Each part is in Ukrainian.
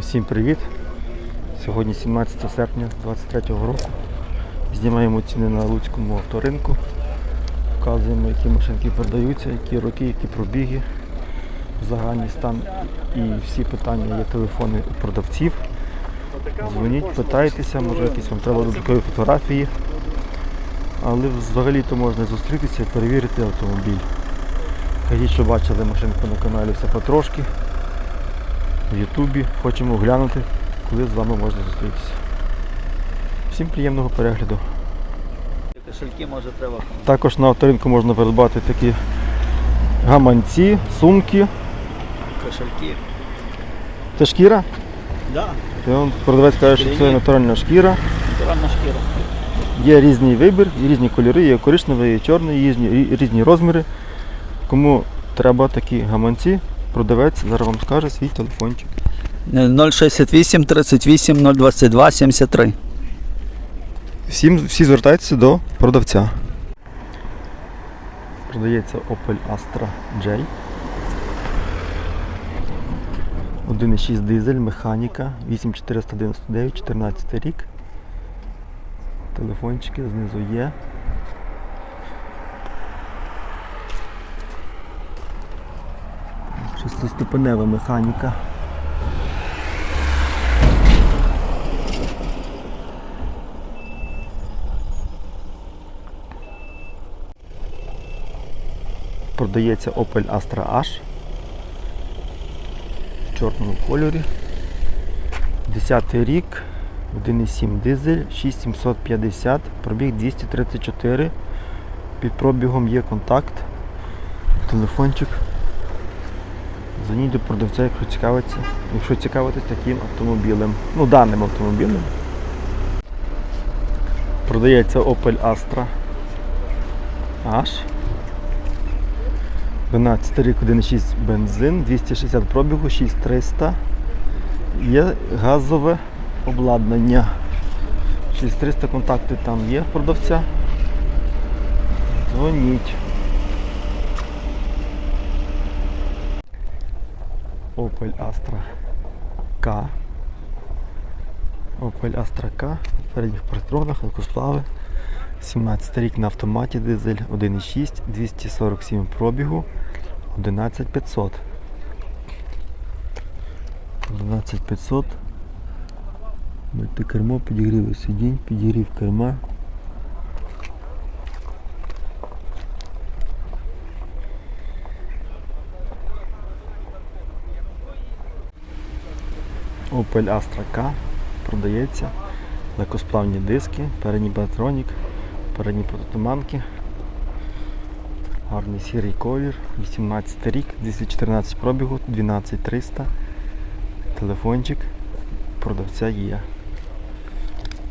Всім привіт! Сьогодні 17 серпня 2023 року. Знімаємо ціни на Луцькому авторинку. Показуємо, які машинки продаються, які роки, які пробіги, загальний стан і всі питання є телефони у продавців. Дзвоніть, питайтеся, може якісь вам треба додаткові фотографії. Але взагалі-то можна зустрітися і перевірити автомобіль. Кажіть, що бачили машинку на каналі все потрошки в Ютубі. Хочемо глянути, коли з вами можна зустрітися. Всім приємного перегляду. Кошельки може треба. Також на авторинку можна придбати такі гаманці, сумки. Кошельки. Це шкіра. Да, продавець каже, що це натуральна шкіра. натуральна шкіра. Є різний вибір, є різні кольори, є коричневий, є чорний, є різні розміри. Кому треба такі гаманці, продавець зараз вам скаже свій телефончик. 068 38 022 73. Всім, всі звертайтеся до продавця. Продається Opel Astra J. 1,6 дизель, механіка, 8499, 14 рік. Телефончики знизу є. Шестиступенева механіка. Продається Opel Astra H в чорному кольорі. 10 рік, 1,7 дизель, 6750, пробіг 234. Під пробігом є контакт, телефончик. Дзвоніть до продавця, якщо цікавиться, якщо цікавитесь таким автомобілем, ну даним автомобілем. Продається Opel Astra H. 12 рік 1,6 бензин, 260 пробігу, 6300. Є газове обладнання. 6300 контакти там є продавця. Дзвоніть. Opel Astra K. Opel Astra K. На передніх патронах, легкосплави. 17 рік на автоматі дизель 1,6, 247 пробігу, 11500. 11500. Мультикермо, підігрів сидінь, підігрів керма. Opel Astra K продається. Легкосплавні диски, передній патронік, передні протитуманки. Гарний сірий колір, 18 рік, 214 пробігу, 12300. Телефончик продавця є.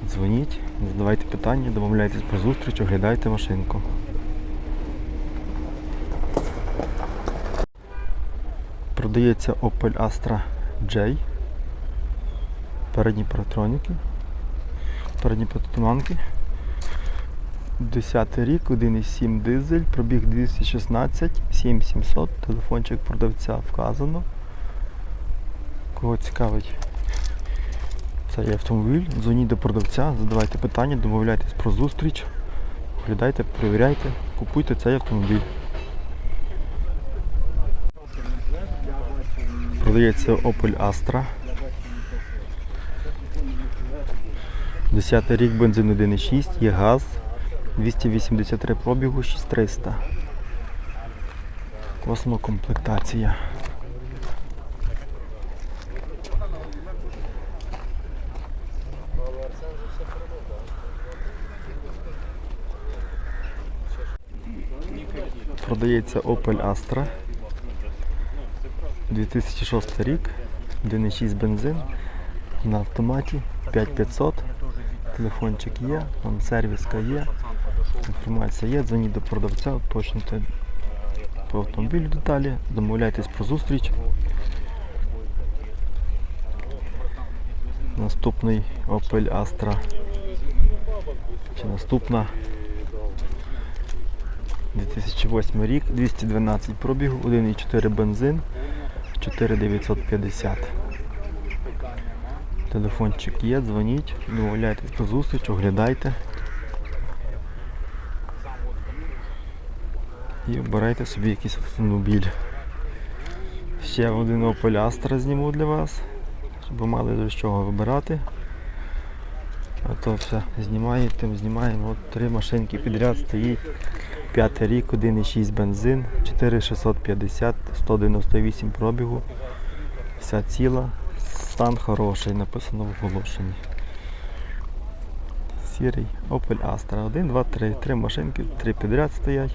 Дзвоніть, задавайте питання, домовляйтесь про зустріч, оглядайте машинку. Продається Opel Astra J. Передні паратроніки передні протитуманки. 10 рік, 1,7 дизель, пробіг 216, 7700, телефончик продавця вказано. Кого цікавить цей автомобіль, дзвоніть до продавця, задавайте питання, домовляйтесь про зустріч, оглядайте, перевіряйте, купуйте цей автомобіль. Продається Opel Astra. 10 рік бензин 1,6, є газ, 283 пробігу, 6300. Космокомплектація. Продається Opel Astra. 2006 рік, 1,6 бензин на автоматі 5500. Телефончик є, вон сервіска є, інформація є, дзвоніть до продавця, уточнюйте по автомобілю деталі, домовляйтесь про зустріч. Наступний Opel Astra. Чи наступна 2008 рік, 212 пробігу, 1,4 бензин, 4950. Телефончик є, дзвоніть, домовляйтесь про зустріч, оглядайте. І обирайте собі якийсь автомобіль. Ще один Astra зніму для вас, щоб ви мали з чого вибирати. А то все знімаємо, тим знімаємо. От три машинки підряд стоїть. П'ятий рік, 1,6 бензин, 4650, 198 пробігу. Вся ціла. Стан хороший, написано в оголошенні. Сірий Opel Astra. 1, 2, 3. Три машинки, три підряд стоять.